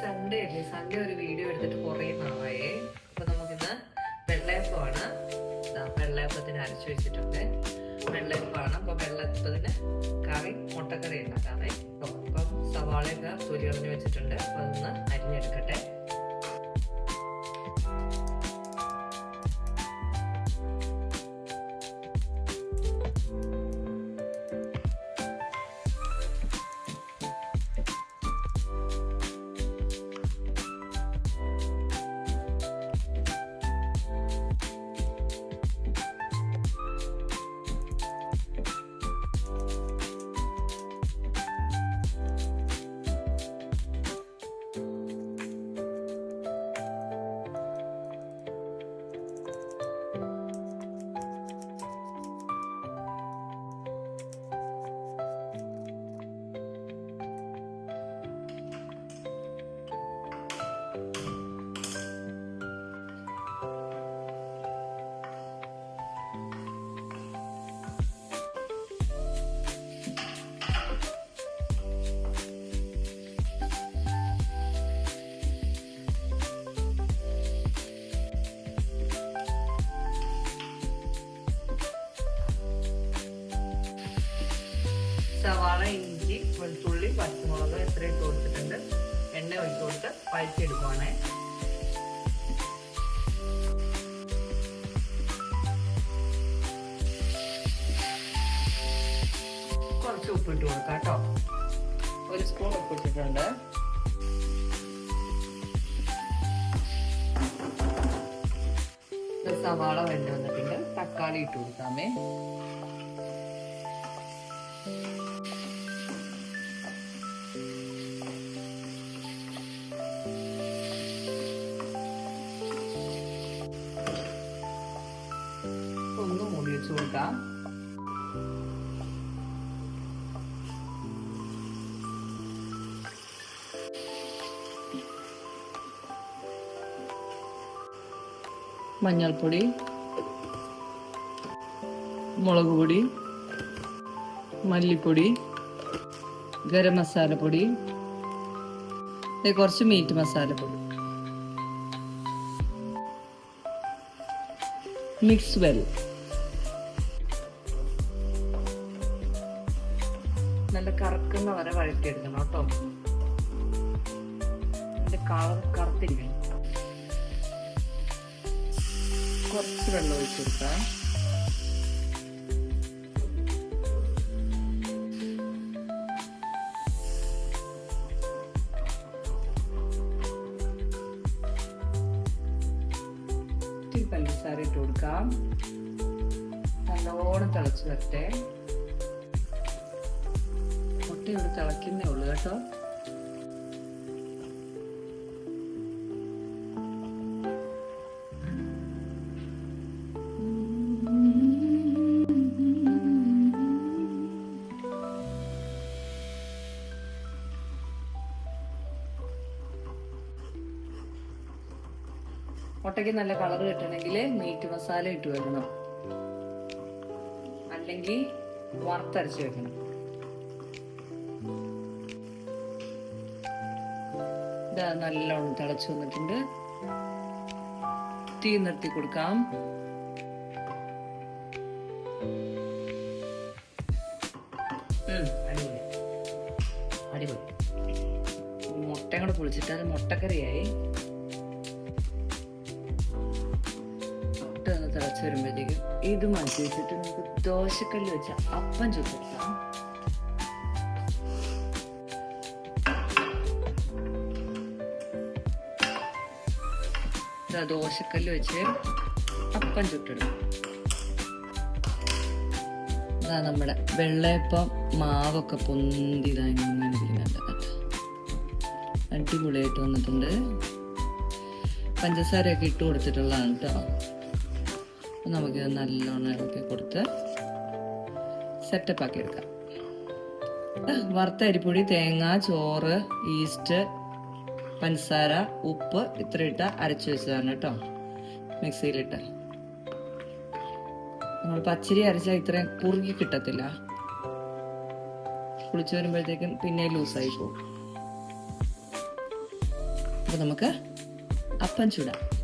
Sunday അല്ലേ? Sunday ഒരു video എടുത്തിട്ട് കുറേ നാളായേ. അപ്പൊ നമുക്കിന്ന് വെള്ളയപ്പമാണ്. വെള്ളയപ്പത്തിന് അരച്ചു വെച്ചിട്ടുണ്ട്. വെള്ളയപ്പമാണ്. അപ്പൊ വെള്ളയപ്പത്തിന് കറി മുട്ടക്കറി ഉണ്ടാക്കാമേ. അപ്പം സവാളയൊക്കെ തൊലി കളഞ്ഞ് വെച്ചിട്ടുണ്ട്. അപ്പൊ അതൊന്ന് അരിഞ്ഞെടുക്കട്ടെ. സവാള ഇഞ്ചി വെളുത്തുള്ളി പച്ചമുളക് എത്ര ഇട്ട് കൊടുത്തിട്ടുണ്ട്. എണ്ണ ഒഴിച്ച് കൊടുത്ത് വഴറ്റിയെടുക്കുവാണേ. കുറച്ച് ഉപ്പിട്ട് കൊടുക്കാം കേട്ടോ. ഒരു സ്പൂൺ ഉപ്പിട്ടിട്ടുണ്ട് സവാള വെണ്ട വന്നിട്ടുണ്ട്. തക്കാളി ഇട്ട് കൊടുക്കാമേ. മഞ്ഞൾപ്പൊടി മുളക് പൊടി മല്ലിപ്പൊടി ഗരം മസാലപ്പൊടി പൊടി കുറച്ച് മീറ്റ് മസാലപ്പൊടി. മിക്സ് വെൽ നല്ല കറക്കുന്ന വരെ വഴറ്റിയെടുക്കണം കേട്ടോ. അതിന്റെ കളർ കറുത്തിരിക്കണം. കുറച്ച് വെള്ളം ഒഴിച്ചു പഞ്ചസാര ഇട്ട് കൊടുക്കാം. നല്ലോണം തിളച്ച് വരട്ടെ. മുട്ട ഇവിടെ തിളക്കുന്നേ ഉള്ളൂ കേട്ടോ. മുട്ടയ്ക്ക് നല്ല കളർ കിട്ടണമെങ്കിൽ മീറ്റ് മസാല ഇട്ട് വെക്കണം. അല്ലെങ്കിൽ വറുത്തരച്ച് വെക്കണം. ഇതാ നല്ലോണം തിളച്ചു വന്നിട്ടുണ്ട്. തീ നിർത്തി കൊടുക്കാം. മുട്ട കൂടെ പൊളിച്ചിട്ട് അത് മുട്ടക്കറിയായി. മുട്ട ഒന്ന് തിളച്ച് വരുമ്പോഴത്തേക്കും ഇത് മാറ്റി വെച്ചിട്ട് നമുക്ക് ദോശക്കല്ല് വെച്ച അപ്പം ചുട്ടെടുക്കാം. ഇതാ ദോശക്കല്ല് വെച്ച് അപ്പം ചുട്ടിടും. ഇതാ നമ്മുടെ വെള്ളയപ്പം മാവൊക്കെ പൊന്തി ഇതാ അടിപൊളിയായിട്ട് വന്നിട്ടുണ്ട്. പഞ്ചസാരയൊക്കെ ഇട്ട് കൊടുത്തിട്ടുള്ളതാണ് കേട്ടോ. അപ്പം നമുക്ക് നല്ലോണം ഇളക്കി കൊടുത്ത് സെറ്റപ്പ് ആക്കി എടുക്കാം. വറുത്ത അരിപ്പൊടി തേങ്ങ ചോറ് ഈസ്റ്റ് പഞ്ചസാര ഉപ്പ് ഇത്ര ഇട്ട് അരച്ച് വെച്ചതാണ് കേട്ടോ. മിക്സിയിലിട്ട്. നമ്മൾ പച്ചരി അരച്ചാൽ ഇത്രയും കുറുകി കിട്ടത്തില്ല. കുളിച്ചു വരുമ്പോഴത്തേക്കും പിന്നെ ലൂസായി പോകും. അപ്പൊ നമുക്ക് അപ്പം ചൂടാം.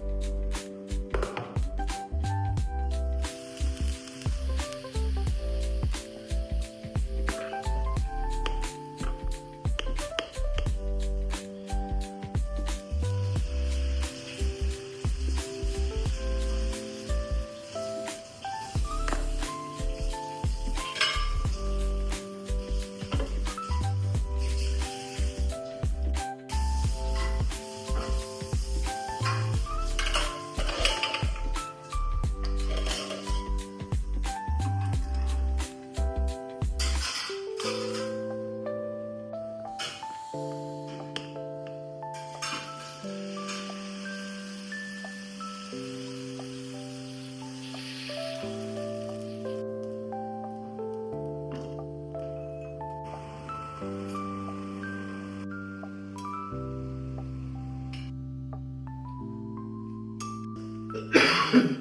Yeah.